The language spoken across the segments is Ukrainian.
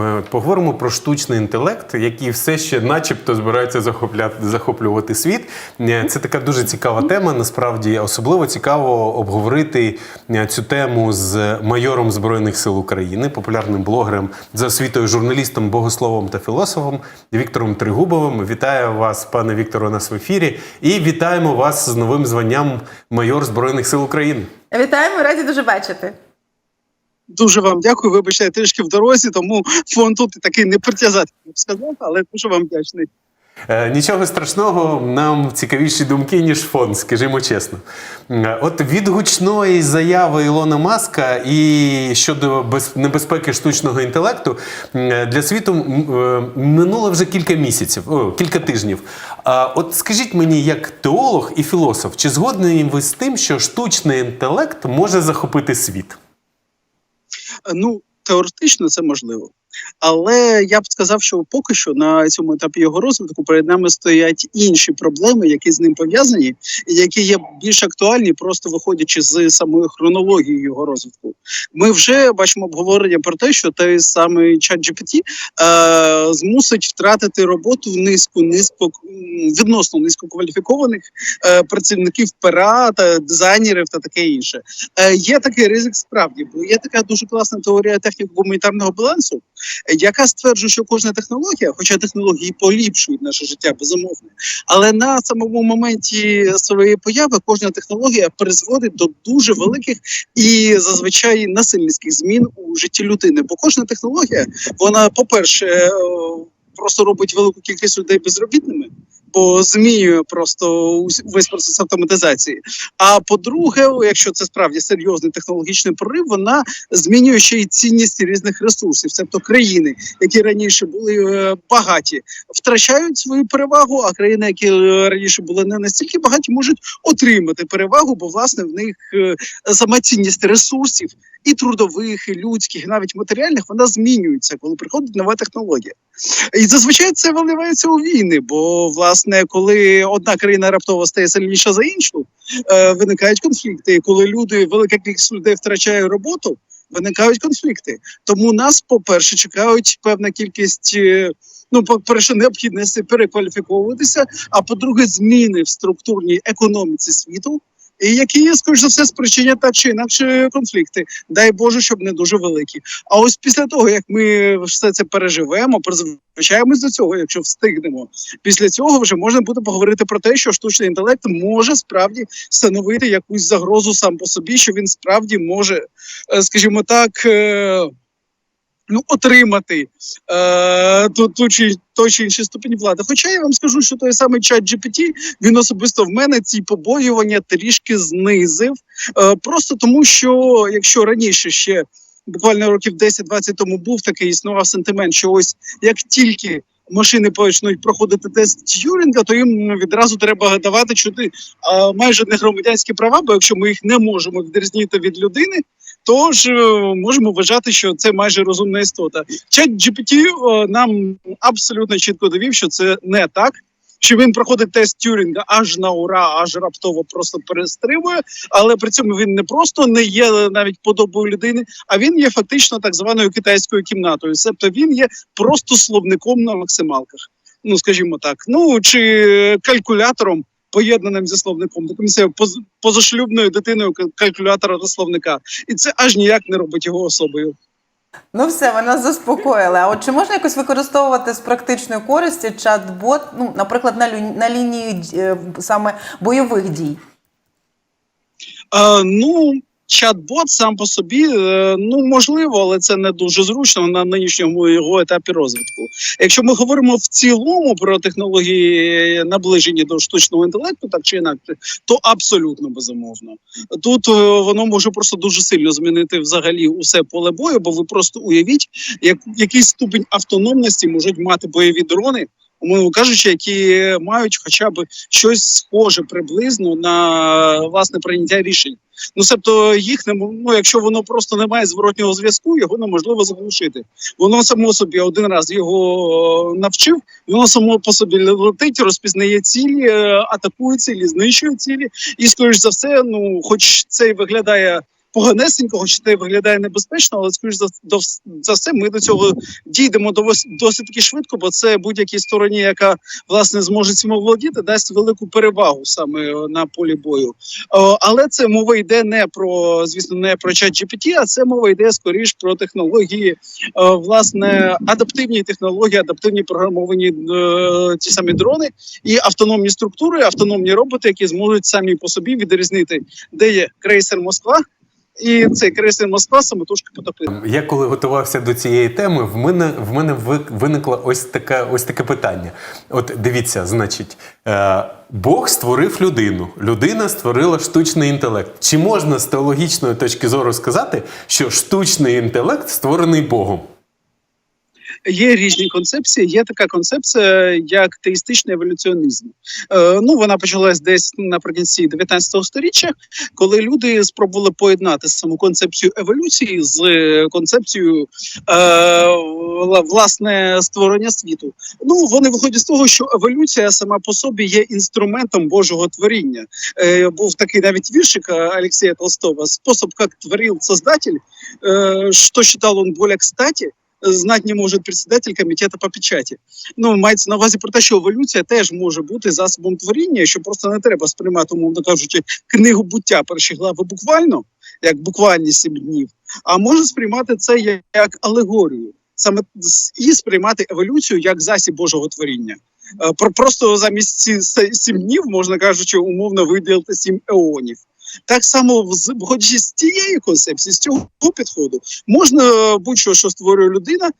е, поговоримо про штучний інтелект, який все ще, начебто, збирається захопляти захоплювати світ. Е, Це така дуже цікава тема. Насправді особливо цікаво обговорити е, цю тему з майором збройних сил України, популярним блогером за освітою, журналістом, богословом та філософом Віктором Тригубовим. Вітаю вас, пане Вікторе, у нас в ефірі, і вітаємо вас з новим званням майор збройних сил України. Вітаємо, раді дуже бачити. Дуже вам дякую. Вибачте, трішки в дорозі, тому фон тут такий не притязати, б сказав, але дуже вам вдячний. Е, Нічого страшного, нам цікавіші думки, ніж фон, скажімо чесно. Е, От від гучної заяви Ілона Маска і щодо без- небезпеки штучного інтелекту е, для світу минуло вже кілька місяців, о, кілька тижнів. От скажіть мені, як теолог і філософ, чи згодні ви з тим, що штучний інтелект може захопити світ? Ну, теоретично це можливо. Але я б сказав, що поки що на цьому етапі його розвитку перед нами стоять інші проблеми, які з ним пов'язані, які є більш актуальні, просто виходячи з самої хронології його розвитку. Ми вже бачимо обговорення про те, що той самий ChatGPT е, змусить втратити роботу в низку низько відносно низькокваліфікованих е, працівників пера та дизайнерів та таке інше. Е, є такий ризик справді, бо є така дуже класна теорія техніко гуманітарного балансу, яка стверджує, що кожна технологія, хоча технології поліпшують наше життя, безумовно, але на самому моменті своєї появи кожна технологія призводить до дуже великих і зазвичай насильницьких змін у житті людини. Бо кожна технологія, вона, по-перше, е, просто робить велику кількість людей безробітними. Бо змінює просто весь процес автоматизації. А по-друге, якщо це справді серйозний технологічний прорив, вона змінює ще й цінність різних ресурсів, тобто країни, які раніше були е, багаті, втрачають свою перевагу, а країни, які е, раніше були не настільки багаті, можуть отримати перевагу, бо власне в них е, сама цінність ресурсів і трудових, і людських, і навіть матеріальних, вона змінюється, коли приходить нова технологія. І зазвичай це виливається у війни, бо власне, коли одна країна раптово стає сильніша за іншу, е, виникають конфлікти. Коли люди, велика кількість людей втрачає роботу, виникають конфлікти. Тому нас, по-перше, чекають певна кількість. е, Ну, по-перше, необхідності перекваліфіковуватися, а по-друге, зміни в структурній економіці світу, і які, скоріш за все, спричинять так чи інакше конфлікти. Дай Боже, щоб не дуже великі. А ось після того, як ми все це переживемо, призвичаємось до цього, якщо встигнемо, після цього вже можна буде поговорити про те, що штучний інтелект може справді становити якусь загрозу сам по собі, що він справді може, е, скажімо так. Е, Ну, отримати е, ту, ту чи той чи інший ступінь влади. Хоча я вам скажу, що той самий чат GPT, він особисто в мене ці побоювання трішки знизив. Е, просто тому, що якщо раніше ще буквально років 10-20 тому був такий існував сентимент, що ось як тільки машини почнуть проходити тест Тюрінга, то їм відразу треба давати чути а, майже не громадянські права, бо якщо ми їх не можемо відрізнити від людини. Тож е, можемо вважати, що це майже розумна істота. Чат GPT е, нам абсолютно чітко довів, що це не так. Що він проходить тест Тюрінга аж на ура, аж раптово просто перестримує, але при цьому він не просто не є навіть подобою людини, а він є фактично так званою китайською кімнатою. Себто він є просто словником на максималках. Ну скажімо так, ну чи калькулятором, поєднаним зі словником, це позашлюбною дитиною калькулятора та словника, і це аж ніяк не робить його особою. Ну все, ви нас заспокоїли. А от чи можна якось використовувати з практичної користі чат-бот, ну, наприклад, на, лю- на лінії е, саме бойових дій? Е, ну, чат-бот сам по собі, е, ну можливо, але це не дуже зручно на нинішньому його етапі розвитку. Якщо ми говоримо в цілому про технології наближені до штучного інтелекту, так чи інакше, то абсолютно безумовно. Тут е, воно може просто дуже сильно змінити взагалі усе поле бою, бо ви просто уявіть, як який ступінь автономності можуть мати бойові дрони. Умовно кажучи, які мають хоча б щось схоже приблизно на власне прийняття рішень. Ну, себто їх не ну, якщо воно просто не має зворотнього зв'язку, його неможливо заглушити. Воно само собі один раз його е, навчив, воно само по собі летить, розпізнає цілі, е, атакує цілі, знищує цілі. І скоріш за все, ну, хоч це і виглядає поганесенького, чи це виглядає небезпечно, але скоріш за, до, за все, ми до цього дійдемо досить таки швидко, бо це будь-якій стороні, яка власне зможе цим оволодіти, дасть велику перевагу саме е, на полі бою. О, але це мова йде не про, звісно, не про чат GPT, а це мова йде скоріш про технології, е, власне, адаптивні технології, адаптивні програмовані е, ті самі дрони і автономні структури, автономні роботи, які зможуть самі по собі відрізнити, де є крейсер Москва. І цей крейсер Москва самотужки потопити. Я коли готувався до цієї теми, в мене в мене ви- виникло ось таке, ось таке питання. От дивіться, значить, е, Бог створив людину, людина створила штучний інтелект. Чи можна з теологічної точки зору сказати, що штучний інтелект створений Богом? Є різні концепції. Є така концепція, як теїстичний еволюціонізм. Е, ну вона почалась десь наприкінці 19 століття, коли люди спробували поєднати саму концепцію еволюції з е, концепцією е, власне створення світу. Ну вони виходять з того, що еволюція сама по собі є інструментом Божого творіння. Е, був такий навіть віршик е, Алексея Толстого «Способ, как творил Создатель, э, что считал он более кстати, знать не може председатель комітету по печаті. Ну мається на увазі про те, що еволюція теж може бути засобом творіння, що просто не треба сприймати, умовно кажучи, книгу буття перші глави буквально, як буквальні сім днів, а може сприймати це як, алегорію, саме і сприймати еволюцію як засіб Божого творіння. Е, Про просто замість сім днів можна кажучи, умовно виділити сім еонів. Так само, виходячи з цієї концепції, з цього підходу, можна е, будь-що, що створює людина, е,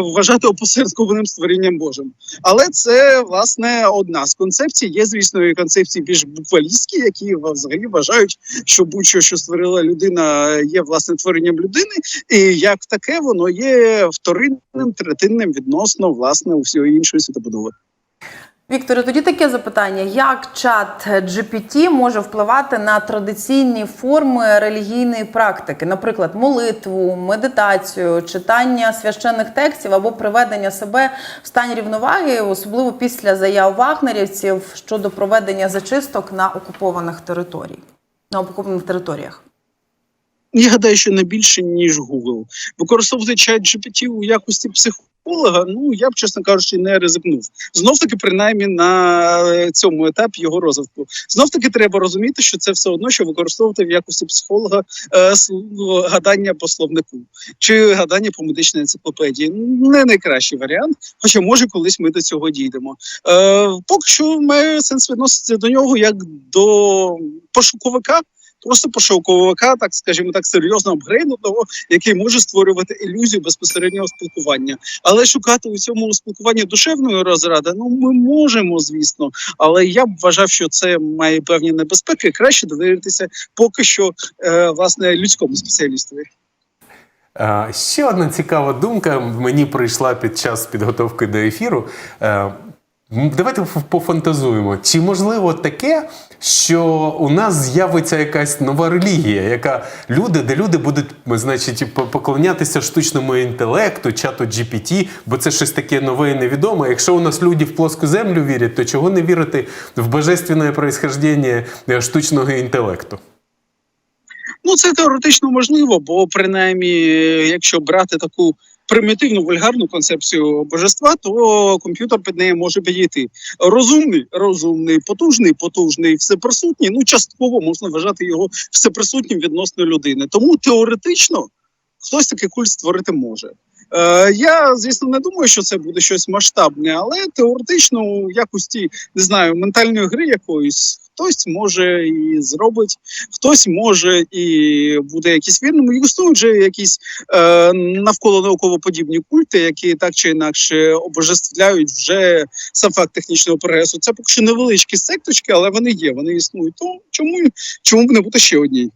вважати опосередкованим створінням Божим. Але це власне одна з концепцій. Є, звісно, і концепції більш буквалістські, які взагалі вважають, що будь-що, що створила людина, є власне творенням людини, і як таке воно є вторинним, третинним відносно власне усієї іншої світобудови. Вікторе, тоді таке запитання: як чат GPT може впливати на традиційні форми релігійної практики, наприклад, молитву, медитацію, читання священних текстів або приведення себе в стан рівноваги, особливо після заяв вагнерівців щодо проведення зачисток на окупованих територіях на окупованих територіях? Я гадаю, що не більше ніж Google. Використовувати чат GPT у якості психолога. Ну я б чесно кажучи, не ризикнув. Знов таки, принаймні на цьому етапі його розвитку. Знов таки треба розуміти, що це все одно, що використовувати в якості психолога е, гадання по словнику чи гадання по медичній енциклопедії. Не найкращий варіант, хоча може колись ми до цього дійдемо. Е, поки що має сенс відноситися до нього як до пошуковика просто пошуковика, так скажімо так, серйозно апгрейдного, який може створювати ілюзію безпосереднього спілкування. Але шукати у цьому спілкуванні душевної розради, ну ми можемо, звісно. Але я б вважав, що це має певні небезпеки. Краще довіритися поки що е, власне людському спеціалістові. Е, Ще одна цікава думка мені прийшла під час підготовки до ефіру. Давайте пофантазуємо. Чи можливо таке, що у нас з'явиться якась нова релігія, яка люди, де люди будуть, значить, поклонятися штучному інтелекту, чату GPT, бо це щось таке нове і невідоме. Якщо у нас люди в плоску землю вірять, то чого не вірити в божественне происхождення е, штучного інтелекту? Ну це теоретично можливо, бо принаймні, е, якщо брати таку примітивну вульгарну концепцію божества, то комп'ютер під неї може підійти. Розумний, розумний, потужний, потужний, всеприсутній. Ну частково можна вважати його всеприсутнім відносно людини. Тому теоретично хтось такий культ створити може. Е, я, звісно, не думаю, що це буде щось масштабне, але теоретично у якості не знаю ментальної гри якоїсь хтось може і зробить, хтось може і буде якийсь вірним. І існують вже якісь е, навколо науково-подібні культи, які так чи інакше обожествляють вже сам факт технічного прогресу. Це поки що невеличкі секточки, але вони є, вони існують. То чому чому б не бути ще одній?